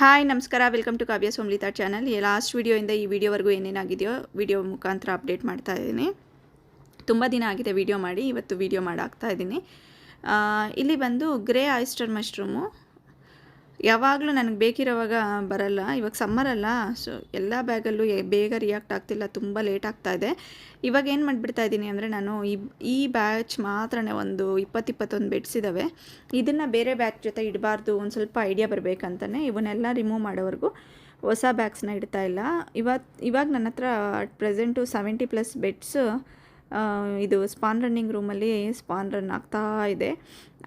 Hi, ನಮಸ್ಕಾರ. Welcome to Kavya Somlita channel last ವೀಡಿಯೋಯಿಂದ ಈ ವಿಡಿಯೋವರೆಗೂ ಏನೇನಾಗಿದೆಯೋ ವಿಡಿಯೋ ಮುಖಾಂತರ ಅಪ್ಡೇಟ್ ಮಾಡ್ತಾ ಇದ್ದೀನಿ. ತುಂಬ ದಿನ ಆಗಿದೆ ವಿಡಿಯೋ ಮಾಡಿ, ಇವತ್ತು ವಿಡಿಯೋ ಮಾಡಾಕ್ತಾ ಇದ್ದೀನಿ. ಇಲ್ಲಿ ಬಂದು ಗ್ರೇ ಆಯಿಸ್ಟರ್ ಮಶ್ರೂಮು ಯಾವಾಗಲೂ ನನಗೆ ಬೇಕಿರೋವಾಗ ಬರಲ್ಲ, ಇವಾಗ ಸಮ್ಮರ್ ಅಲ್ಲ ಸೊ ಎಲ್ಲ ಬ್ಯಾಗಲ್ಲೂ ಬೇಗ ರಿಯಾಕ್ಟ್ ಆಗ್ತಿಲ್ಲ, ತುಂಬ ಲೇಟ್ ಆಗ್ತಾ ಇದೆ. ಇವಾಗ ಏನು ಮಾಡಿಬಿಡ್ತಾ ಇದ್ದೀನಿ ಅಂದರೆ ನಾನು ಈ ಈ ಬ್ಯಾಚ್ ಮಾತ್ರನೇ ಒಂದು ಇಪ್ಪತ್ತು ಇಪ್ಪತ್ತೊಂದು ಬೆಡ್ಸ್ ಇದ್ದಾವೆ ಇದನ್ನು ಬೇರೆ ಬ್ಯಾಚ್ ಜೊತೆ ಇಡಬಾರ್ದು, ಒಂದು ಸ್ವಲ್ಪ ಐಡಿಯಾ ಬರಬೇಕಂತಲೇ ಇವನ್ನೆಲ್ಲ ರಿಮೂವ್ ಮಾಡೋವರೆಗೂ ಹೊಸ ಬ್ಯಾಗ್ಸ್ನ ಇಡ್ತಾ ಇಲ್ಲ. ಇವತ್ತು ಇವಾಗ ನನ್ನ ಹತ್ರ at present seventy plus beds ಇದು ಸ್ಪಾನ್ ರನ್ನಿಂಗ್ ರೂಮಲ್ಲಿ ಸ್ಪಾನ್ ರನ್ ಆಗ್ತಾ ಇದೆ.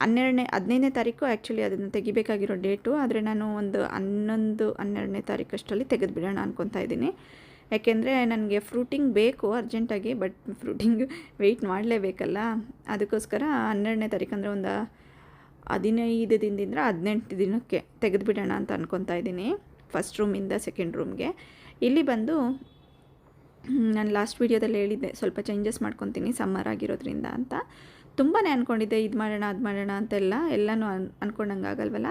ಹನ್ನೆರಡನೇ, ಹದಿನೈದನೇ ತಾರೀಕು ಆ್ಯಕ್ಚುಲಿ ಅದನ್ನು ತೆಗಿಬೇಕಾಗಿರೋ ಡೇಟು ಆದರೆ ನಾನು ಒಂದು ಹನ್ನೊಂದು, ಹನ್ನೆರಡನೇ ತಾರೀಕು ಅಷ್ಟರಲ್ಲಿ ತೆಗೆದುಬಿಡೋಣ ಅನ್ಕೊತಾ ಇದ್ದೀನಿ. ಯಾಕೆಂದರೆ ನನಗೆ ಫ್ರೂಟಿಂಗ್ ಬೇಕು ಅರ್ಜೆಂಟಾಗಿ ಬಟ್ ಫ್ರೂಟಿಂಗ್ ವೆಯ್ಟ್ ಮಾಡಲೇಬೇಕಲ್ಲ. ಅದಕ್ಕೋಸ್ಕರ ಹನ್ನೆರಡನೇ ತಾರೀಕು ಅಂದರೆ ಒಂದು ಹದಿನೈದು ದಿನದಿಂದ ಹದಿನೆಂಟು ದಿನಕ್ಕೆ ತೆಗೆದುಬಿಡೋಣ ಅಂತ ಅನ್ಕೊತಾ ಇದ್ದೀನಿ. ಫಸ್ಟ್ ರೂಮಿಂದ ಸೆಕೆಂಡ್ ರೂಮ್ಗೆ ಇಲ್ಲಿ ಬಂದು ನಾನು ಲಾಸ್ಟ್ ವೀಡಿಯೋದಲ್ಲಿ ಹೇಳಿದ್ದೆ, ಸ್ವಲ್ಪ ಚೇಂಜಸ್ ಮಾಡ್ಕೊತೀನಿ ಸಮ್ಮರ್ ಆಗಿರೋದ್ರಿಂದ ಅಂತ. ತುಂಬಾ ಅಂದ್ಕೊಂಡಿದ್ದೆ ಇದು ಮಾಡೋಣ, ಅದು ಮಾಡೋಣ ಅಂತೆಲ್ಲ. ಎಲ್ಲನೂ ಅನ್ ಅಂದ್ಕೊಂಡಂಗೆ ಆಗಲ್ವಲ್ಲ?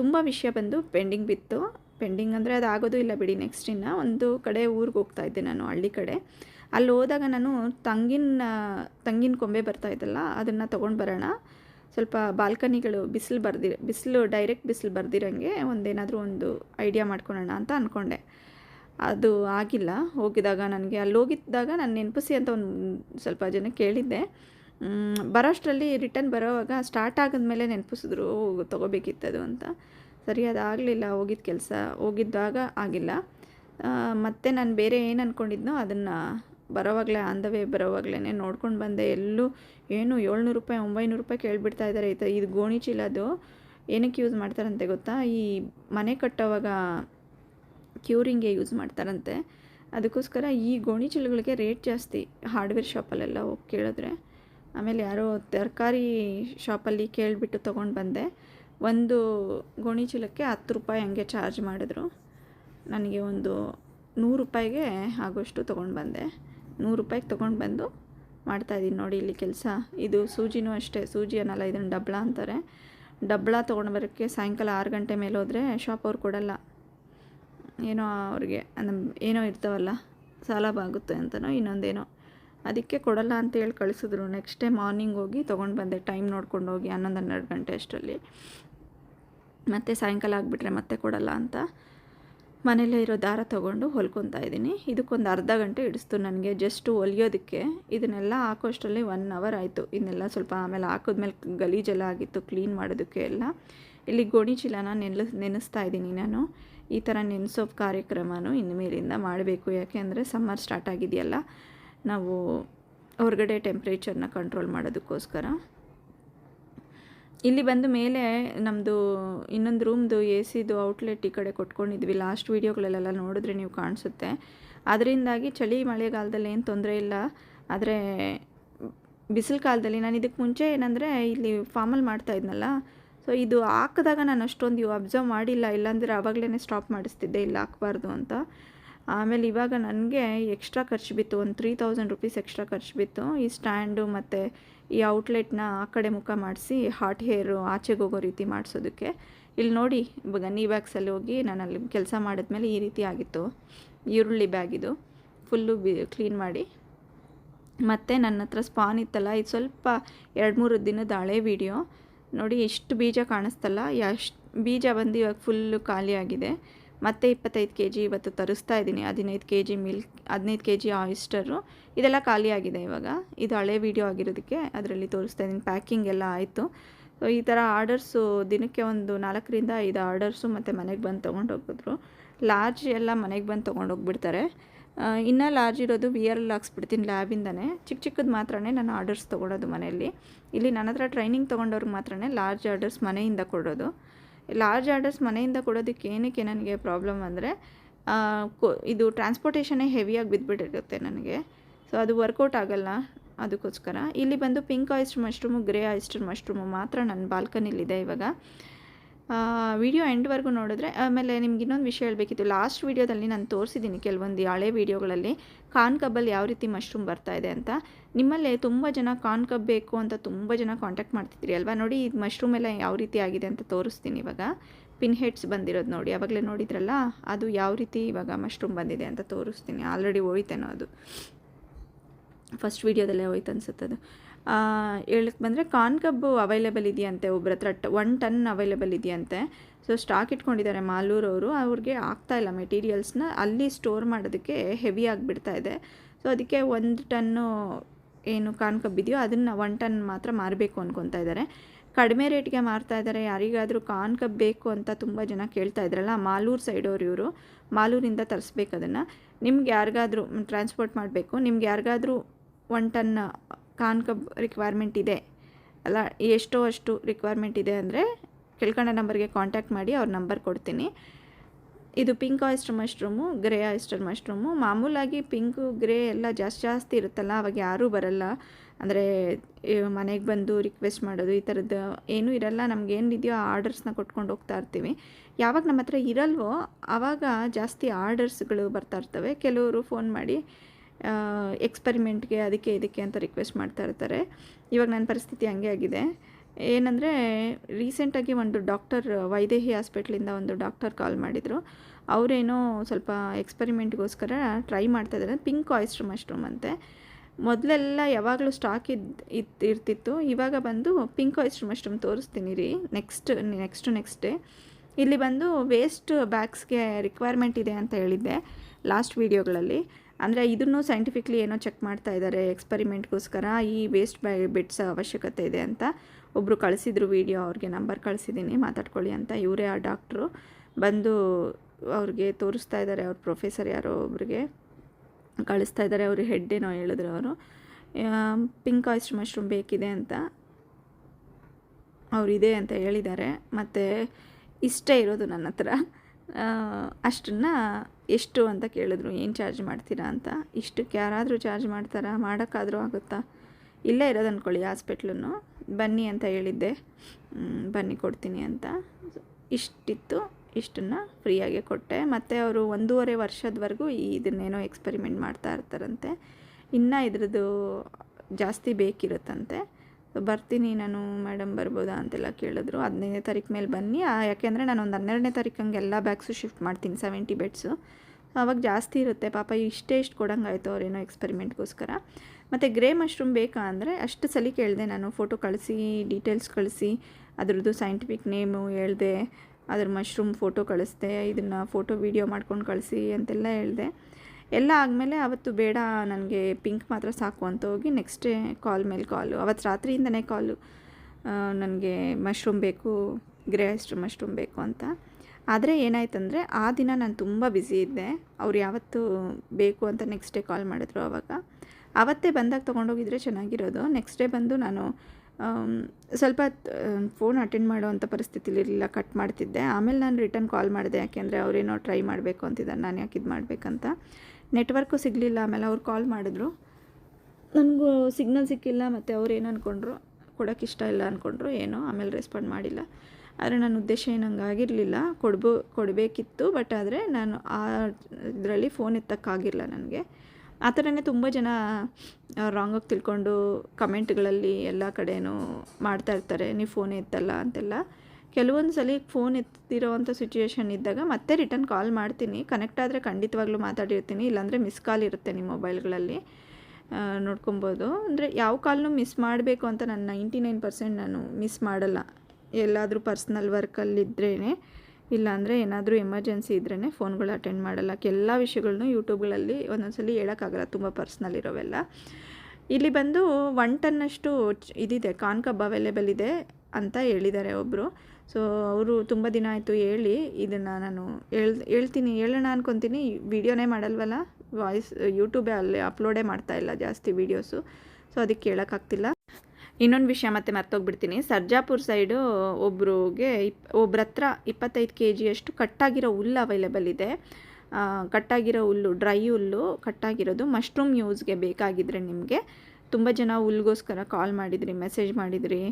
ತುಂಬ ವಿಷಯ ಬಂದು ಪೆಂಡಿಂಗ್ ಬಿತ್ತು. ಪೆಂಡಿಂಗ್ ಅಂದರೆ ಅದು ಆಗೋದು ಇಲ್ಲ ಬಿಡಿ ನೆಕ್ಸ್ಟ್ ಇನ್ನು. ಒಂದು ಕಡೆ ಊರಿಗೆ ಹೋಗ್ತಾ ಇದ್ದೆ ನಾನು, ಹಳ್ಳಿ ಕಡೆ. ಅಲ್ಲಿ ಹೋದಾಗ ನಾನು ತಂಗಿನ ತಂಗಿನ ಕೊಂಬೆ ಬರ್ತಾ ಇದ್ದಲ್ಲ ಅದನ್ನು ತೊಗೊಂಡು ಬರೋಣ. ಸ್ವಲ್ಪ ಬಾಲ್ಕನಿಗಳು ಬಿಸಿಲು ಬರ್ದಿ, ಬಿಸಿಲು ಡೈರೆಕ್ಟ್ ಬಿಸಿಲು ಬರ್ದಿರಂಗೆ ಒಂದೇನಾದರೂ ಒಂದು ಐಡಿಯಾ ಮಾಡ್ಕೊಳ್ಳೋಣ ಅಂತ ಅಂದ್ಕೊಂಡೆ ಅದು ಆಗಿಲ್ಲ. ಹೋಗಿದಾಗ ನನಗೆ ಅಲ್ಲಿ ಹೋಗಿದ್ದಾಗ ನಾನು ನೆನಪಿಸಿ ಅಂತ ಒಂದು ಸ್ವಲ್ಪ ಜನ ಕೇಳಿದ್ದೆ. ಬರೋ ಬರೋಷ್ಟರಲ್ಲಿ ರಿಟರ್ನ್ ಬರೋವಾಗ ಸ್ಟಾರ್ಟ್ ಆಗಿದ್ಮೇಲೆ ನೆನಪಿಸಿದ್ರು ತೊಗೋಬೇಕಿತ್ತದು ಅಂತ. ಸರಿ ಅದಾಗಲಿಲ್ಲ ಹೋಗಿದ್ದ ಕೆಲಸ, ಹೋಗಿದ್ದಾಗ ಆಗಿಲ್ಲ. ಮತ್ತು ನಾನು ಬೇರೆ ಏನು ಅಂದ್ಕೊಂಡಿದ್ನೋ ಅದನ್ನು ಬರೋವಾಗಲೇ ಆನ್ ದ ವೇ ಬರೋವಾಗಲೇ ನೋಡ್ಕೊಂಡು ಬಂದೆ. ಎಲ್ಲೂ ಏನು ಏಳ್ನೂರು ರೂಪಾಯಿ, ಒಂಬೈನೂರು ರೂಪಾಯಿ ಕೇಳಿಬಿಡ್ತಾ ಇದ್ದಾರೆ. ಇದು ಇದು ಗೋಣಿ ಚೀಲದು ಏನಕ್ಕೆ ಯೂಸ್ ಮಾಡ್ತಾರಂತೆ ಗೊತ್ತಾ? ಈ ಮನೆ ಕಟ್ಟೋವಾಗ ಕ್ಯೂರಿಂಗ್ಗೆ ಯೂಸ್ ಮಾಡ್ತಾರಂತೆ. ಅದಕ್ಕೋಸ್ಕರ ಈ ಗೋಣಿ ಚೀಲಗಳಿಗೆ ರೇಟ್ ಜಾಸ್ತಿ ಹಾರ್ಡ್ವೇರ್ ಶಾಪಲ್ಲೆಲ್ಲ ಹೋಗಿ ಕೇಳಿದ್ರೆ. ಆಮೇಲೆ ಯಾರೋ ತರಕಾರಿ ಶಾಪಲ್ಲಿ ಕೇಳಿಬಿಟ್ಟು ತೊಗೊಂಡು ಬಂದೆ. ಒಂದು ಗೋಣಿ ಚೀಲಕ್ಕೆ ಹತ್ತು ರೂಪಾಯಿ ಹಂಗೆ ಚಾರ್ಜ್ ಮಾಡಿದ್ರು. ನನಗೆ ಒಂದು ನೂರು ರೂಪಾಯಿಗೆ ಆಗೋಷ್ಟು ತೊಗೊಂಡು ಬಂದೆ. ನೂರು ರೂಪಾಯಿಗೆ ತೊಗೊಂಡು ಬಂದು ಮಾಡ್ತಾಯಿದ್ದೀನಿ ನೋಡಿ ಇಲ್ಲಿ ಕೆಲಸ. ಇದು ಸೂಜಿನೂ ಅಷ್ಟೇ, ಸೂಜಿ ಅನ್ನಲ್ಲ, ಇದನ್ನು ಡಬ್ಳ ಅಂತಾರೆ. ಡಬ್ಳ ತೊಗೊಂಡು ಬರೋಕ್ಕೆ ಸಾಯಂಕಾಲ ಆರು ಗಂಟೆ ಮೇಲೆ ಹೋದರೆ ಶಾಪ್ ಅವ್ರು ಕೊಡಲ್ಲ. ಏನೋ ಅವ್ರಿಗೆ ನಮ್ಮ ಏನೋ ಇರ್ತಾವಲ್ಲ ಸಾಲ ಬಾಗುತ್ತೆ ಅಂತನೋ ಇನ್ನೊಂದೇನೋ. ಅದಕ್ಕೆ ಕೊಡಲ್ಲ ಅಂತ ಹೇಳಿ ಕಳಿಸಿದ್ರು. ನೆಕ್ಸ್ಟ್ ಡೇ ಮಾರ್ನಿಂಗ್ ಹೋಗಿ ತೊಗೊಂಡು ಬಂದೆ. ಟೈಮ್ ನೋಡ್ಕೊಂಡು ಹೋಗಿ ಹನ್ನೊಂದು, ಹನ್ನೆರಡು ಗಂಟೆ ಅಷ್ಟರಲ್ಲಿ. ಮತ್ತು ಸಾಯಂಕಾಲ ಆಗಿಬಿಟ್ರೆ ಮತ್ತೆ ಕೊಡಲ್ಲ ಅಂತ ಮನೇಲೇ ಇರೋ ದಾರ ತೊಗೊಂಡು ಹೊಲ್ಕೊತಾ ಇದ್ದೀನಿ. ಇದಕ್ಕೊಂದು ಅರ್ಧ ಗಂಟೆ ಹಿಡಿಸ್ತು ನನಗೆ. ಜಸ್ಟ್ ಹೊಲಿಯೋದಕ್ಕೆ ಇದನ್ನೆಲ್ಲ ಹಾಕೋಷ್ಟರಲ್ಲಿ ಒನ್ ಅವರ್ ಆಯಿತು. ಇದನ್ನೆಲ್ಲ ಸ್ವಲ್ಪ ಆಮೇಲೆ ಹಾಕಿದ್ಮೇಲೆ ಗಲೀಜೆಲ್ಲ ಆಗಿತ್ತು ಕ್ಲೀನ್ ಮಾಡೋದಕ್ಕೆ ಎಲ್ಲ. ಇಲ್ಲಿ ಗೋಣಿ ಚೀಲನ ನೆನೆಸ್ತಾ ಇದ್ದೀನಿ ನಾನು. ಈ ಥರ ನೆನೆಸೋ ಕಾರ್ಯಕ್ರಮನೂ ಇನ್ನು ಮೇಲಿಂದ ಮಾಡಬೇಕು ಯಾಕೆಂದರೆ ಸಮ್ಮರ್ ಸ್ಟಾರ್ಟ್ ಆಗಿದೆಯಲ್ಲ, ನಾವು ಹೊರಗಡೆ ಟೆಂಪ್ರೇಚರ್ನ ಕಂಟ್ರೋಲ್ ಮಾಡೋದಕ್ಕೋಸ್ಕರ. ಇಲ್ಲಿ ಬಂದು ಮೇಲೆ ನಮ್ಮದು ಇನ್ನೊಂದು ರೂಮ್ದು ಎ ಸಿದು ಔಟ್ಲೆಟ್ ಈ ಕಡೆ ಕೊಟ್ಕೊಂಡಿದ್ವಿ. ಲಾಸ್ಟ್ ವೀಡಿಯೋಗಳಲ್ಲೆಲ್ಲ ನೋಡಿದ್ರೆ ನೀವು ಕಾಣಿಸುತ್ತೆ. ಅದರಿಂದಾಗಿ ಚಳಿ ಮಳೆಗಾಲದಲ್ಲಿ ಏನು ತೊಂದರೆ ಇಲ್ಲ. ಆದರೆ ಬಿಸಿಲು ಕಾಲದಲ್ಲಿ ನಾನು ಇದಕ್ಕೆ ಮುಂಚೆ ಏನಂದರೆ ಇಲ್ಲಿ ಫಾರ್ಮಲ್ ಮಾಡ್ತಾ ಇದ್ನಲ್ಲ ಸೊ ಇದು ಹಾಕಿದಾಗ ನಾನು ಅಷ್ಟೊಂದು ಇವು ಅಬ್ಸರ್ವ್ ಮಾಡಿಲ್ಲ. ಇಲ್ಲಾಂದರೆ ಆವಾಗಲೇ ಸ್ಟಾಪ್ ಮಾಡಿಸ್ತಿದ್ದೆ. ಇಲ್ಲ ಹಾಕ್ಬಾರ್ದು ಅಂತ. ಆಮೇಲೆ ಇವಾಗ ನನಗೆ ಎಕ್ಸ್ಟ್ರಾ ಖರ್ಚು ಬಿತ್ತು. ಒಂದು ತ್ರೀ ತೌಸಂಡ್ ರುಪೀಸ್ ಎಕ್ಸ್ಟ್ರಾ ಖರ್ಚು ಬಿತ್ತು. ಈ ಸ್ಟ್ಯಾಂಡು ಮತ್ತು ಈ ಔಟ್ಲೆಟ್ನ ಆ ಕಡೆ ಮುಖ ಮಾಡಿಸಿ ಹಾಟ್ ಹೇರು ಆಚೆಗೆ ಹೋಗೋ ರೀತಿ ಮಾಡಿಸೋದಕ್ಕೆ. ಇಲ್ಲಿ ನೋಡಿ ಗನ್ನಿ ಬ್ಯಾಗ್ಸಲ್ಲಿ ಹೋಗಿ ನಾನು ಅಲ್ಲಿ ಕೆಲಸ ಮಾಡಿದ್ಮೇಲೆ ಈ ರೀತಿ ಆಗಿತ್ತು. ಈರುಳ್ಳಿ ಬ್ಯಾಗ್ ಇದು. ಫುಲ್ಲು ಬಿ ಕ್ಲೀನ್ ಮಾಡಿ. ಮತ್ತು ನನ್ನ ಹತ್ರ ಸ್ಪಾನ್ ಇತ್ತಲ್ಲ, ಇದು ಸ್ವಲ್ಪ ಎರಡು ಮೂರು ದಿನದ ಹಳೆ ವೀಡಿಯೋ ನೋಡಿ ಎಷ್ಟು ಬೀಜ ಕಾಣಿಸ್ತಲ್ಲ ಎಷ್ಟು ಬೀಜ ಬಂದು ಇವಾಗ ಫುಲ್ಲು ಖಾಲಿಯಾಗಿದೆ ಮತ್ತೆ ಇಪ್ಪತ್ತೈದು ಕೆ ಜಿ ಇವತ್ತು ತರಿಸ್ತಾ ಇದ್ದೀನಿ. ಹದಿನೈದು ಕೆ ಜಿ ಮಿಲ್ಕ್ ಹದಿನೈದು ಕೆ ಜಿ ಆಯಿಸ್ಟರು ಇದೆಲ್ಲ ಖಾಲಿಯಾಗಿದೆ ಇವಾಗ. ಇದು ಹಳೆ ವೀಡಿಯೋ ಆಗಿರೋದಕ್ಕೆ ಅದರಲ್ಲಿ ತೋರಿಸ್ತಾ ಇದ್ದೀನಿ. ಪ್ಯಾಕಿಂಗ್ ಎಲ್ಲ ಆಯಿತು. ಸೊ ಈ ಥರ ಆರ್ಡರ್ಸು ದಿನಕ್ಕೆ ಒಂದು ನಾಲ್ಕರಿಂದ ಐದು ಆರ್ಡರ್ಸು ಮತ್ತು ಮನೆಗೆ ಬಂದು ತೊಗೊಂಡು ಹೋಗಿದ್ರು ಲಾರ್ಜ್ ಎಲ್ಲ ಮನೆಗೆ ಬಂದು ತೊಗೊಂಡು ಹೋಗ್ಬಿಡ್ತಾರೆ ಇನ್ನೂ ಲಾರ್ಜ್ ಇರೋದು ವಿ ಆರ್ ಎಲ್ ಹಾಕ್ಸ್ಬಿಡ್ತೀನಿ ಲ್ಯಾಬಿಂದನೇ ಚಿಕ್ಕ ಚಿಕ್ಕದು ಮಾತ್ರನೇ ನಾನು ಆರ್ಡರ್ಸ್ ತೊಗೊಳೋದು ಮನೆಯಲ್ಲಿ. ಇಲ್ಲಿ ನನ್ನ ಹತ್ರ ಟ್ರೈನಿಂಗ್ ತೊಗೊಂಡವ್ರಿಗೆ ಮಾತ್ರನೇ ಲಾರ್ಜ್ ಆರ್ಡರ್ಸ್ ಮನೆಯಿಂದ ಕೊಡೋದು. ಲಾರ್ಜ್ ಆರ್ಡರ್ಸ್ ಮನೆಯಿಂದ ಕೊಡೋದಕ್ಕೆ ಏನಕ್ಕೆ ನನಗೆ ಪ್ರಾಬ್ಲಮ್ ಅಂದರೆ ಇದು ಟ್ರಾನ್ಸ್ಪೋರ್ಟೇಷನೇ ಹೆವಿಯಾಗಿ ಬಿದ್ದುಬಿಟ್ಟಿರುತ್ತೆ ನನಗೆ. ಸೊ ಅದು ವರ್ಕೌಟ್ ಆಗಲ್ಲ ಅದಕ್ಕೋಸ್ಕರ. ಇಲ್ಲಿ ಬಂದು pink oyster mushroom grey oyster mushroom ಮಾತ್ರ ನನ್ನ ಬಾಲ್ಕನಿಲಿದೆ ಇವಾಗ. ವಿಡಿಯೋ ಎಂಡ್ವರೆಗೂ ನೋಡಿದ್ರೆ, ಆಮೇಲೆ ನಿಮ್ಗೆ ಇನ್ನೊಂದು ವಿಷಯ ಹೇಳಬೇಕಿತ್ತು. ಲಾಸ್ಟ್ ವೀಡಿಯೋದಲ್ಲಿ ನಾನು ತೋರಿಸಿದ್ದೀನಿ ಕೆಲವೊಂದು ಹಳೆ ವೀಡಿಯೋಗಳಲ್ಲಿ ಕಾನ್ ಕಬ್ಬಲ್ಲಿ ಯಾವ ರೀತಿ ಮಶ್ರೂಮ್ ಬರ್ತಾ ಇದೆ ಅಂತ. ನಿಮ್ಮಲ್ಲೇ ತುಂಬ ಜನ ಕಾನ್ ಕಬ್ ಬೇಕು ಅಂತ ತುಂಬ ಜನ ಕಾಂಟ್ಯಾಕ್ಟ್ ಮಾಡ್ತಿದ್ರಿ ಅಲ್ವಾ? ನೋಡಿ ಇದು ಮಶ್ರೂಮ್ ಎಲ್ಲ ಯಾವ ರೀತಿ ಆಗಿದೆ ಅಂತ ತೋರಿಸ್ತೀನಿ ಇವಾಗ. ಪಿನ್ ಹೆಡ್ಸ್ ಬಂದಿರೋದು ನೋಡಿ ಆವಾಗಲೇ ನೋಡಿದ್ರಲ್ಲ, ಅದು ಯಾವ ರೀತಿ ಇವಾಗ ಮಶ್ರೂಮ್ ಬಂದಿದೆ ಅಂತ ತೋರಿಸ್ತೀನಿ. ಆಲ್ರೆಡಿ ಹೋಯ್ತೇನೋ ಅದು. ಫಸ್ಟ್ ವೀಡಿಯೋದಲ್ಲೇ ಹೋಯ್ತು ಅನ್ಸುತ್ತೆ ಅದು ಹೇಳಕ್ಕೆ ಬಂದರೆ ಕಾನ್ ಕಬ್ಬು ಅವೈಲೇಬಲ್ ಇದೆಯಂತೆ ಒಬ್ರ ಹತ್ರ. ಒನ್ ಟನ್ ಅವೈಲೇಬಲ್ ಇದೆಯಂತೆ. ಸೊ ಸ್ಟಾಕ್ ಇಟ್ಕೊಂಡಿದ್ದಾರೆ ಮಾಲೂರವರು. ಅವ್ರಿಗೆ ಆಗ್ತಾ ಇಲ್ಲ ಮೆಟೀರಿಯಲ್ಸ್ನ ಅಲ್ಲಿ ಸ್ಟೋರ್ ಮಾಡೋದಕ್ಕೆ ಹೆವಿ ಆಗಿಬಿಡ್ತಾ ಇದೆ. ಸೊ ಅದಕ್ಕೆ ಒಂದು ಟನ್ನು ಏನು ಕಾನ್ ಕಬ್ಬು ಇದೆಯೋ ಅದನ್ನು ಒನ್ ಟನ್ ಮಾತ್ರ ಮಾರಬೇಕು ಅಂದ್ಕೊತಾ ಇದ್ದಾರೆ. ಕಡಿಮೆ ರೇಟ್ಗೆ ಮಾರ್ತಾ ಇದ್ದಾರೆ. ಯಾರಿಗಾದರೂ ಕಾನ್ ಕಬ್ ಬೇಕು ಅಂತ ತುಂಬ ಜನ ಕೇಳ್ತಾ ಇದ್ರಲ್ಲ, ಮಾಲೂರು ಸೈಡವ್ರು ಇವರು, ಮಾಲೂರಿಂದ ತರಿಸ್ಬೇಕು ಅದನ್ನು. ನಿಮ್ಗೆ ಯಾರಿಗಾದ್ರೂ ಟ್ರಾನ್ಸ್ಪೋರ್ಟ್ ಮಾಡಬೇಕು. ನಿಮ್ಗೆ ಯಾರಿಗಾದ್ರೂ one ton corn cob requirement ಇದೆ. ಅಲ್ಲ, ಎಷ್ಟೋ ಅಷ್ಟು ರಿಕ್ವೈರ್ಮೆಂಟ್ ಇದೆ ಅಂದರೆ ಕೆಳ್ಕೊಂಡ ನಂಬರ್ಗೆ ಕಾಂಟ್ಯಾಕ್ಟ್ ಮಾಡಿ ಅವ್ರ ನಂಬರ್ ಕೊಡ್ತೀನಿ. ಇದು pink oyster mushroom grey oyster mushroom ಮಾಮೂಲಾಗಿ ಪಿಂಕು ಗ್ರೇ ಎಲ್ಲ ಜಾಸ್ತಿ ಜಾಸ್ತಿ ಇರುತ್ತಲ್ಲ, ಅವಾಗ ಯಾರೂ ಬರಲ್ಲ. ಅಂದರೆ ಮನೆಗೆ ಬಂದು ರಿಕ್ವೆಸ್ಟ್ ಮಾಡೋದು, ಈ ಥರದ್ದು ಏನೂ ಇರಲ್ಲ. ನಮ್ಗೆ ಏನಿದೆಯೋ ಆ ಆರ್ಡರ್ಸ್ನ ಕೊಟ್ಕೊಂಡು ಹೋಗ್ತಾ ಇರ್ತೀವಿ. ಯಾವಾಗ ನಮ್ಮ ಹತ್ರ ಇರಲ್ವೋ ಆವಾಗ ಜಾಸ್ತಿ ಆರ್ಡರ್ಸ್ಗಳು ಬರ್ತಾ ಇರ್ತವೆ. ಕೆಲವರು ಫೋನ್ ಮಾಡಿ ಎಕ್ಸ್ಪರಿಮೆಂಟ್ಗೆ ಅದಕ್ಕೆ ಇದಕ್ಕೆ ಅಂತ ರಿಕ್ವೆಸ್ಟ್ ಮಾಡ್ತಾ ಇರ್ತಾರೆ. ಇವಾಗ ನನ್ನ ಪರಿಸ್ಥಿತಿ ಹಂಗೆ ಆಗಿದೆ. ಏನಂದರೆ ರೀಸೆಂಟಾಗಿ ಒಂದು ಡಾಕ್ಟರ್ ವೈದೇಹಿ ಹಾಸ್ಪಿಟ್ಲಿಂದ ಒಂದು ಡಾಕ್ಟರ್ ಕಾಲ್ ಮಾಡಿದರು. ಅವರೇನೋ ಸ್ವಲ್ಪ ಎಕ್ಸ್ಪೆರಿಮೆಂಟ್ಗೋಸ್ಕರ ಟ್ರೈ ಮಾಡ್ತಾಯಿದ್ದಾರೆ ಪಿಂಕ್ ಆಯಿಸ್ಟ್ರ್ ಮಶ್ರೂಮ್ ಅಂತೆ. ಮೊದಲೆಲ್ಲ ಯಾವಾಗಲೂ ಸ್ಟಾಕ್ ಇದ್ದು ಇತ್ತು ಇರ್ತಿತ್ತು. ಇವಾಗ ಬಂದು ಪಿಂಕ್ ಆಯಿಸ್ಟ್ರ್ ಮಶ್ರೂಮ್ ತೋರಿಸ್ತೀನಿ ರೀ. ನೆಕ್ಸ್ಟ್ ನೆಕ್ಸ್ಟು ನೆಕ್ಸ್ಟ್ ಡೇ ಇಲ್ಲಿ ಬಂದು ವೇಸ್ಟ್ ಬ್ಯಾಗ್ಸ್ಗೆ ರಿಕ್ವೈರ್ಮೆಂಟ್ ಇದೆ ಅಂತ ಹೇಳಿದ್ದೆ ಲಾಸ್ಟ್ ವೀಡಿಯೋಗಳಲ್ಲಿ ಅಂದರೆ ಇದನ್ನು ಸೈಂಟಿಫಿಕ್ಲಿ ಏನೋ ಚೆಕ್ ಮಾಡ್ತಾ ಇದ್ದಾರೆ ಎಕ್ಸ್ಪರಿಮೆಂಟ್ಗೋಸ್ಕರ ಈ ವೇಸ್ಟ್ ಬೈ ಬಿಟ್ಸ್ ಅವಶ್ಯಕತೆ ಇದೆ ಅಂತ ಒಬ್ಬರು ಕಳಿಸಿದ್ರು ವೀಡಿಯೋ ಅವ್ರಿಗೆ ನಂಬರ್ ಕಳಿಸಿದ್ದೀನಿ ಮಾತಾಡ್ಕೊಳ್ಳಿ ಅಂತ ಇವರೇ ಆ ಡಾಕ್ಟ್ರು ಬಂದು ಅವ್ರಿಗೆ ತೋರಿಸ್ತಾ ಇದ್ದಾರೆ ಅವ್ರ ಪ್ರೊಫೆಸರ್ ಯಾರೋ ಒಬ್ರಿಗೆ ಕಳಿಸ್ತಾ ಇದ್ದಾರೆ ಅವರು ಹೆಡ್ ಏನೋ ಹೇಳಿದ್ರು ಅವರು. ಪಿಂಕ್ ಆಯಿಸ್ಟ್ ಮಶ್ರೂಮ್ ಬೇಕಿದೆ ಅಂತ ಅವ್ರು ಇದೆ ಅಂತ ಹೇಳಿದ್ದಾರೆ. ಮತ್ತು ಇಷ್ಟೇ ಇರೋದು ನನ್ನ ಹತ್ರ. ಅಷ್ಟನ್ನು ಎಷ್ಟು ಅಂತ ಕೇಳಿದ್ರು, ಏನು ಚಾರ್ಜ್ ಮಾಡ್ತೀರಾ ಅಂತ. ಇಷ್ಟಕ್ಕೆ ಯಾರಾದರೂ ಚಾರ್ಜ್ ಮಾಡ್ತಾರಾ, ಮಾಡೋಕ್ಕಾದರೂ ಆಗುತ್ತಾ? ಇಲ್ಲೇ ಇರೋದು ಅಂದ್ಕೊಳ್ಳಿ ಹಾಸ್ಪಿಟ್ಲನ್ನು ಬನ್ನಿ ಅಂತ ಹೇಳಿದ್ದೆ. ಬನ್ನಿ ಕೊಡ್ತೀನಿ ಅಂತ. ಇಷ್ಟಿತ್ತು, ಇಷ್ಟನ್ನು ಫ್ರೀಯಾಗೆ ಕೊಟ್ಟೆ. ಮತ್ತು ಅವರು ಒಂದೂವರೆ ವರ್ಷದವರೆಗೂ ಇದನ್ನೇನೋ ಎಕ್ಸ್ಪೆರಿಮೆಂಟ್ ಮಾಡ್ತಾ ಇರ್ತಾರಂತೆ. ಇನ್ನೂ ಇದ್ರದ್ದು ಜಾಸ್ತಿ ಬೇಕಿರುತ್ತಂತೆ. ಬರ್ತೀನಿ ನಾನು ಮೇಡಮ್ ಬರ್ಬೋದಾ ಅಂತೆಲ್ಲ ಕೇಳಿದ್ರು. ಹದಿನೈದನೇ ತಾರೀಕು ಮೇಲೆ ಬನ್ನಿ. ಯಾಕೆಂದರೆ ನಾನು ಒಂದು ಹನ್ನೆರಡನೇ ತಾರೀಕು ಹಂಗೆ ಎಲ್ಲ ಬ್ಯಾಗ್ಸು ಶಿಫ್ಟ್ ಮಾಡ್ತೀನಿ ಸೆವೆಂಟಿ ಬೆಡ್ಸು ಅವಾಗ ಜಾಸ್ತಿ ಇರುತ್ತೆ. ಪಾಪ ಇಷ್ಟೇ ಇಷ್ಟು ಕೊಡೋಂಗಾಯ್ತು ಅವ್ರೇನೋ ಎಕ್ಸ್ಪೆರಿಮೆಂಟ್ಗೋಸ್ಕರ ಮತ್ತು ಗ್ರೇ ಮಶ್ರೂಮ್ ಬೇಕಾ ಅಂದರೆ ಅಷ್ಟು ಸಲ ಕೇಳಿದೆ ನಾನು. ಫೋಟೋ ಕಳಿಸಿ ಡೀಟೇಲ್ಸ್ ಕಳಿಸಿ, ಅದ್ರದ್ದು ಸೈಂಟಿಫಿಕ್ ನೇಮು ಹೇಳಿದೆ, ಅದ್ರ ಮಶ್ರೂಮ್ ಫೋಟೋ ಕಳಿಸ್ದೆ, ಇದನ್ನು ಫೋಟೋ ವೀಡಿಯೋ ಮಾಡ್ಕೊಂಡು ಕಳಿಸಿ ಅಂತೆಲ್ಲ ಹೇಳಿದೆ. ಎಲ್ಲ ಆದಮೇಲೆ ಅವತ್ತು ಬೇಡ, ನನಗೆ ಪಿಂಕ್ ಮಾತ್ರ ಸಾಕು ಅಂತ ಹೋಗಿ ನೆಕ್ಸ್ಟ್ ಡೇ ಕಾಲ್ ಮೇಲೆ ಕಾಲು ಅವತ್ತು ರಾತ್ರಿಯಿಂದನೇ ಕಾಲು ನನಗೆ ಮಶ್ರೂಮ್ ಬೇಕು ಗ್ರೇ ಅಷ್ಟು ಮಶ್ರೂಮ್ ಬೇಕು ಅಂತ. ಆದರೆ ಏನಾಯ್ತಂದರೆ ಆ ದಿನ ನಾನು ತುಂಬ ಬ್ಯುಸಿ ಇದ್ದೆ. ಅವ್ರು ಯಾವತ್ತು ಬೇಕು ಅಂತ ನೆಕ್ಸ್ಟ್ ಡೇ ಕಾಲ್ ಮಾಡಿದ್ರು ಆವಾಗ ಅವತ್ತೇ ಬಂದಾಗ ತೊಗೊಂಡೋಗಿದ್ರೆ ಚೆನ್ನಾಗಿರೋದು. ನೆಕ್ಸ್ಟ್ ಡೇ ಬಂದು ನಾನು ಸ್ವಲ್ಪ ಫೋನ್ ಅಟೆಂಡ್ ಮಾಡುವಂಥ ಪರಿಸ್ಥಿತಿಲಿ ಇರಲಿಲ್ಲ ಕಟ್ ಮಾಡ್ತಿದ್ದೆ. ಆಮೇಲೆ ನಾನು ರಿಟರ್ನ್ ಕಾಲ್ ಮಾಡಿದೆ. ಯಾಕೆಂದರೆ ಅವರೇನೋ ಟ್ರೈ ಮಾಡಬೇಕು ಅಂತಿದ್ದಾರೆ ನಾನು ಯಾಕೆ ಇದು ಮಾಡಬೇಕಂತ. ನೆಟ್ವರ್ಕು ಸಿಗಲಿಲ್ಲ ಆಮೇಲೆ ಅವ್ರು ಕಾಲ್ ಮಾಡಿದ್ರು. ನನಗೂ ಸಿಗ್ನಲ್ ಸಿಕ್ಕಿಲ್ಲ ಮತ್ತು ಅವ್ರು ಏನು ಅಂದ್ಕೊಂಡ್ರು ಕೊಡೋಕ್ಕೆ ಇಷ್ಟ ಇಲ್ಲ ಅಂದ್ಕೊಂಡ್ರು ಏನೋ ಆಮೇಲೆ ರೆಸ್ಪಾಂಡ್ ಮಾಡಿಲ್ಲ. ಆದರೆ ನನ್ನ ಉದ್ದೇಶ ಏನು ಆಗಿರಲಿಲ್ಲ. ಕೊಡ್ಬೋ, ಕೊಡಬೇಕಿತ್ತು ಬಟ್ ಆದರೆ ನಾನು ಆ ಇದರಲ್ಲಿ ಫೋನ್ ಎತ್ತಕ್ಕಾಗಿರಲ್ಲ ನನಗೆ. ಆ ಥರನೇ ತುಂಬ ಜನ ರಾಂಗಾಗಿ ತಿಳ್ಕೊಂಡು ಕಮೆಂಟ್ಗಳಲ್ಲಿ ಎಲ್ಲ ಕಡೆಯೂ ಮಾಡ್ತಾ ಇರ್ತಾರೆ. ನೀವು ಫೋನ್ ಎತ್ತಲ್ಲ ಅಂತೆಲ್ಲ. ಕೆಲವೊಂದು ಸಲ ಫೋನ್ ಎತ್ತಿರೋವಂಥ ಸಿಚುವೇಶನ್ ಇದ್ದಾಗ ಮತ್ತೆ ರಿಟರ್ನ್ ಕಾಲ್ ಮಾಡ್ತೀನಿ. ಕನೆಕ್ಟ್ ಆದರೆ ಖಂಡಿತವಾಗ್ಲೂ ಮಾತಾಡಿರ್ತೀನಿ. ಇಲ್ಲಾಂದರೆ ಮಿಸ್ ಕಾಲ್ ಇರುತ್ತೆ ನಿಮ್ಮ ಮೊಬೈಲ್ಗಳಲ್ಲಿ ನೋಡ್ಕೊಬೋದು. ಅಂದರೆ ಯಾವ ಕಾಲ್ನೂ ಮಿಸ್ ಮಾಡಬೇಕು ಅಂತ ನಾನು ನೈಂಟಿ ನೈನ್ ಪರ್ಸೆಂಟ್ ನಾನು ಮಿಸ್ ಮಾಡಲ್ಲ. ಎಲ್ಲಾದರೂ ಪರ್ಸ್ನಲ್ ವರ್ಕಲ್ಲಿದ್ರೇ ಇಲ್ಲಾಂದರೆ ಏನಾದರೂ ಎಮರ್ಜೆನ್ಸಿ ಇದ್ರೇ ಫೋನ್ಗಳು ಅಟೆಂಡ್ ಮಾಡಲ್ಲ. ಎಲ್ಲ ವಿಷಯಗಳನ್ನು ಯೂಟ್ಯೂಬ್ಗಳಲ್ಲಿ ಒಂದೊಂದ್ಸಲಿ ಹೇಳೋಕ್ಕಾಗಲ್ಲ. ತುಂಬ ಪರ್ಸ್ನಲ್ ಇರೋವೆಲ್ಲ. ಇಲ್ಲಿ ಬಂದು ಒನ್ ಟನ್ನಷ್ಟು ಇದಿದೆ. ಕಾನ್ ಕಬ್ ಅವೈಲೇಬಲ್ ಇದೆ ಅಂತ ಹೇಳಿದ್ದಾರೆ ಒಬ್ಬರು ಸೊ ಅವರು ತುಂಬ ದಿನ ಆಯಿತು ಹೇಳಿ ಇದನ್ನು ನಾನು ಹೇಳ್, ಹೇಳ್ತೀನಿ, ಹೇಳೋಣ ಅನ್ಕೊತೀನಿ. ವಿಡಿಯೋನೇ ಮಾಡಲ್ವಲ್ಲ? ವಾಯ್ಸ್, ಯೂಟ್ಯೂಬೇ ಅಲ್ಲಿ ಅಪ್ಲೋಡೇ ಮಾಡ್ತಾಯಿಲ್ಲ ಜಾಸ್ತಿ ವೀಡಿಯೋಸು. ಸೊ ಅದಕ್ಕೆ ಕೇಳೋಕ್ಕಾಗ್ತಿಲ್ಲ ಇನ್ನೊಂದು ವಿಷಯ ಮತ್ತೆ ಮರ್ತೋಗ್ಬಿಡ್ತೀನಿ. ಸರ್ಜಾಪುರ್ ಸೈಡು ಒಬ್ರಿಗೆ ಇಪ್ ಒಬ್ರ ಹತ್ರ ಇಪ್ಪತ್ತೈದು ಕೆ ಜಿಯಷ್ಟು ಕಟ್ಟಾಗಿರೋ ಹುಲ್ಲು ಅವೈಲೇಬಲ್ ಇದೆ. ಕಟ್ಟಾಗಿರೋ ಹುಲ್ಲು, ಡ್ರೈ ಹುಲ್ಲು ಕಟ್ಟಾಗಿರೋದು ಮಶ್ರೂಮ್ ಯೂಸ್ಗೆ ಬೇಕಾಗಿದ್ರೆ ನಿಮಗೆ. ತುಂಬ ಜನ ಹುಲ್ಗೋಸ್ಕರ ಕಾಲ್ ಮಾಡಿದ್ರಿ, ಮೆಸೇಜ್ ಮಾಡಿದ್ರಿ.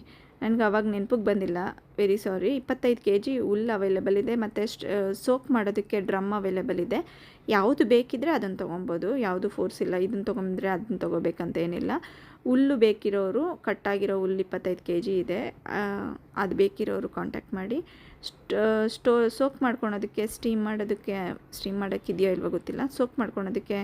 ನನಗೆ ಅವಾಗ ನೆನಪಿಗೆ ಬಂದಿಲ್ಲ. ವೆರಿ ಸಾರಿ ಇಪ್ಪತ್ತೈದು ಕೆ ಜಿ ಹುಲ್ಲು ಅವೈಲೇಬಲ್ ಇದೆ. ಮತ್ತು ಸೋಕ್ ಮಾಡೋದಕ್ಕೆ ಡ್ರಮ್ ಅವೈಲೇಬಲ್ ಇದೆ. ಯಾವುದು ಬೇಕಿದ್ರೆ ಅದನ್ನು ತೊಗೊಬೋದು. ಯಾವುದು ಫೋರ್ಸ್ ಇಲ್ಲ. ಇದನ್ನು ತೊಗೊಂಡ್ರೆ ಅದನ್ನು ತೊಗೋಬೇಕಂತ ಏನಿಲ್ಲ. ಹುಲ್ಲು ಬೇಕಿರೋರು, ಕಟ್ಟಾಗಿರೋ ಹುಲ್ಲು ಇಪ್ಪತ್ತೈದು ಕೆ ಜಿ ಇದೆ ಅದು ಬೇಕಿರೋರು ಕಾಂಟ್ಯಾಕ್ಟ್ ಮಾಡಿ. ಸ್ಟೋ ಸೋಕ್ ಮಾಡ್ಕೊಳೋದಕ್ಕೆ ಸ್ಟೀಮ್ ಮಾಡೋದಕ್ಕೆ ಸ್ಟೀಮ್ ಮಾಡೋಕ್ಕಿದೆಯೋ ಇಲ್ವೋ ಗೊತ್ತಿಲ್ಲ. ಸೋಕ್ ಮಾಡ್ಕೊಳೋದಕ್ಕೆ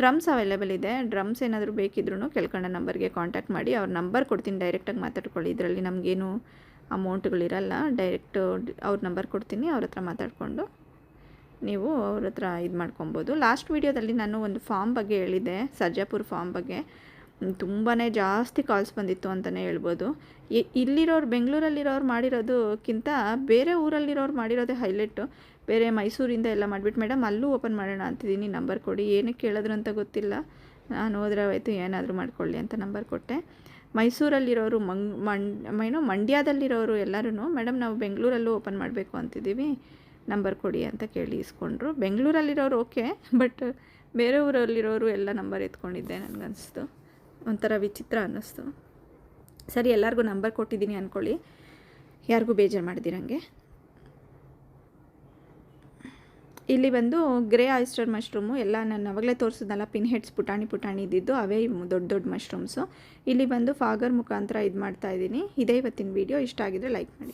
ಡ್ರಮ್ಸ್ ಅವೈಲೇಬಲ್ ಇದೆ. ಡ್ರಮ್ಸ್ ಏನಾದರೂ ಬೇಕಿದ್ರೂ ಕೆಳ್ಕೊಂಡ ನಂಬರ್ಗೆ ಕಾಂಟ್ಯಾಕ್ಟ್ ಮಾಡಿ, ಅವ್ರ ನಂಬರ್ ಕೊಡ್ತೀನಿ ಡೈರೆಕ್ಟಾಗಿ ಮಾತಾಡ್ಕೊಳ್ಳಿ. ಇದರಲ್ಲಿ ನಮಗೇನು ಅಮೌಂಟ್ಗಳಿರಲ್ಲ ಡೈರೆಕ್ಟ್ ಅವ್ರ ನಂಬರ್ ಕೊಡ್ತೀನಿ, ಅವ್ರ ಹತ್ರ ಮಾತಾಡಿಕೊಂಡು ನೀವು ಅವ್ರ ಹತ್ರ ಇದು ಮಾಡ್ಕೊಬೋದು. ಲಾಸ್ಟ್ ವೀಡಿಯೋದಲ್ಲಿ ನಾನು ಒಂದು ಫಾರ್ಮ್ ಬಗ್ಗೆ ಹೇಳಿದ್ದೆ, ಸರ್ಜಾಪುರ್ ಫಾರ್ಮ್ ಬಗ್ಗೆ. ತುಂಬಾ ಜಾಸ್ತಿ ಕಾಲ್ಸ್ ಬಂದಿತ್ತು ಅಂತಲೇ ಹೇಳ್ಬೋದು. ಇಲ್ಲಿರೋರು, ಬೆಂಗಳೂರಲ್ಲಿರೋರು ಮಾಡಿರೋದಕ್ಕಿಂತ ಬೇರೆ ಊರಲ್ಲಿರೋರು ಮಾಡಿರೋದೇ ಹೈಲೈಟು ಬೇರೆ ಮೈಸೂರಿಂದ ಎಲ್ಲ ಮಾಡಿಬಿಟ್ಟು, ಮೇಡಮ್, ಅಲ್ಲೂ ಓಪನ್ ಮಾಡೋಣ ಅಂತಿದ್ದೀನಿ, ನಂಬರ್ ಕೊಡಿ. ಏನಕ್ಕೆ ಕೇಳಿದ್ರು ಅಂತ ಗೊತ್ತಿಲ್ಲ. ನಾನು ಹೋದ್ರೆ ಆಯಿತು, ಏನಾದರೂ ಮಾಡ್ಕೊಳ್ಳಿ ಅಂತ ನಂಬರ್ ಕೊಟ್ಟೆ. ಮೈಸೂರಲ್ಲಿರೋರು ಮಂಗ್, ಮಂಡ್, ಏನೋ ಮಂಡ್ಯದಲ್ಲಿರೋರು ಎಲ್ಲರೂ ಮೇಡಮ್, ನಾವು ಬೆಂಗಳೂರಲ್ಲೂ ಓಪನ್ ಮಾಡಬೇಕು ಅಂತಿದ್ದೀವಿ, ನಂಬರ್ ಕೊಡಿ ಅಂತ ಕೇಳಿ ಇಸ್ಕೊಂಡ್ರು. ಬೆಂಗಳೂರಲ್ಲಿರೋರು ಓಕೆ, ಬಟ್ ಬೇರೆ ಊರಲ್ಲಿರೋರು ಎಲ್ಲ ನಂಬರ್ ಎತ್ಕೊಂಡಿದ್ದೆ ನನಗನ್ನಿಸ್ತು ಒಂಥರ ವಿಚಿತ್ರ ಅನ್ನಿಸ್ತು. ಸರಿ, ಎಲ್ಲರಿಗೂ ನಂಬರ್ ಕೊಟ್ಟಿದ್ದೀನಿ ಅಂದ್ಕೊಳ್ಳಿ ಯಾರಿಗೂ ಬೇಜಾರು ಮಾಡಿದಿರಂಗೆ ಇಲ್ಲಿ ಬಂದು ಗ್ರೇ ಆಯಿಸ್ಟರ್ ಮಶ್ರೂಮು ಎಲ್ಲ ನಾನು ಅವಾಗಲೇ ತೋರಿಸಿದ್ನಲ್ಲ ಪಿನ್ ಹೆಡ್ಸ್ ಪುಟಾಣಿ ಪುಟಾಣಿ ಇದ್ದಿದ್ದು, ಅವೇ ದೊಡ್ಡ ದೊಡ್ಡ ಮಶ್ರೂಮ್ಸು. ಇಲ್ಲಿ ಬಂದು ಫಾಗರ್ ಮುಖಾಂತರ ಇದು ಮಾಡ್ತಾ ಇದ್ದೀನಿ. ಇದೇ ಇವತ್ತಿನ ವೀಡಿಯೋ. ಇಷ್ಟ ಆಗಿದ್ರೆ ಲೈಕ್ ಮಾಡಿ.